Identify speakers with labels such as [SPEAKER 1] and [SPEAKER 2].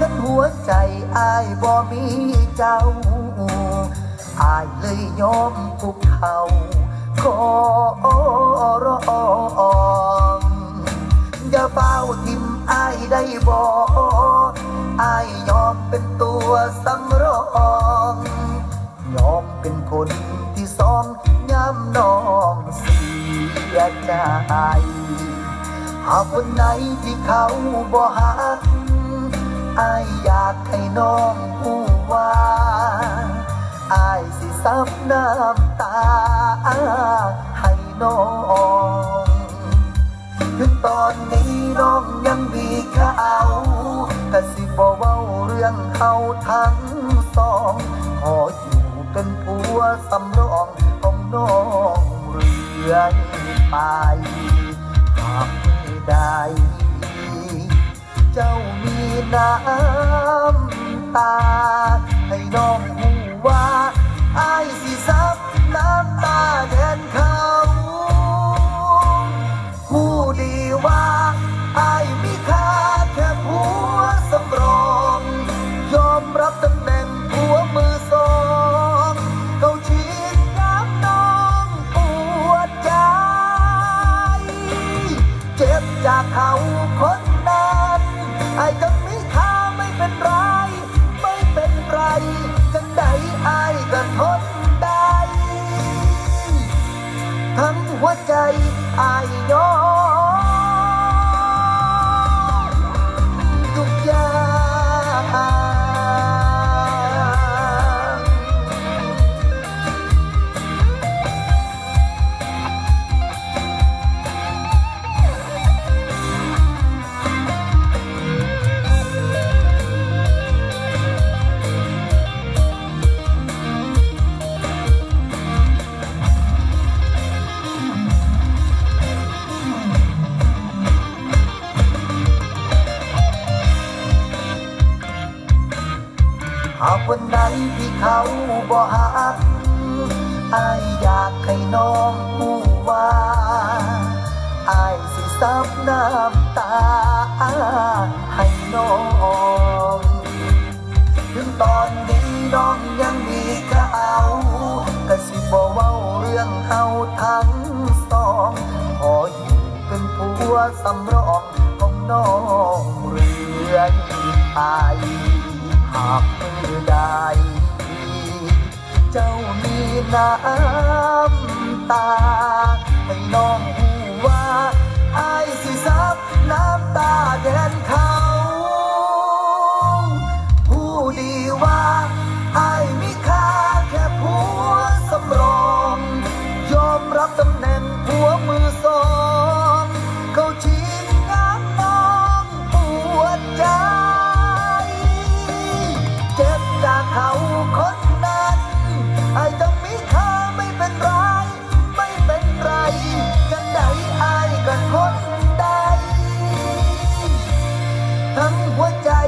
[SPEAKER 1] กันหัวใจอายบ่มีเจ้า อายเลยยอมคุกเขาขอร้องอย่าเฝ้าทิมอายได้บ่อายยอมเป็นตัวสำรอง ยอมเป็นคนที่สองย้ำน้องเสียใจ หากวันไหนที่เขาบ่หักอายอยากให้น้องผู้ว่าอายสิซับน้ำตา ให้น้องถึงตอนนี้น้องยังมีเขาแต่สิบ่เว้าเรื่องเขาทั้งสอง ขออยู่เป็นผัวสำรองของน้องเรื่อยไป น้ำตา ให้น้องหูว่าอายสิซับน้ำตาแทนเขาหูดีว่าอายมีค่าแค่ผัวสำรอง ยอมรับตำแหน่งผัวมือสองเขาชีดน้ำน้องปวดใจ เจ็บจากเขา หากวันไหนที่เขาบ่หักอายอยากให้น้องผู้ว่าอายสิซับน้ำตา ให้น้องถึงตอนนี้น้องยังมีเขาก็สิบ่เว้าเรื่องเฮาทั้งสองขออยู่เป็นผัวสำรองของน้องเรื่อยไป หากมือใดเจ้ามีน้ำตา ให้น้องหูว่าไอ้สิซับน้ำตาแทนเขา ผู้ดีว่า 等我找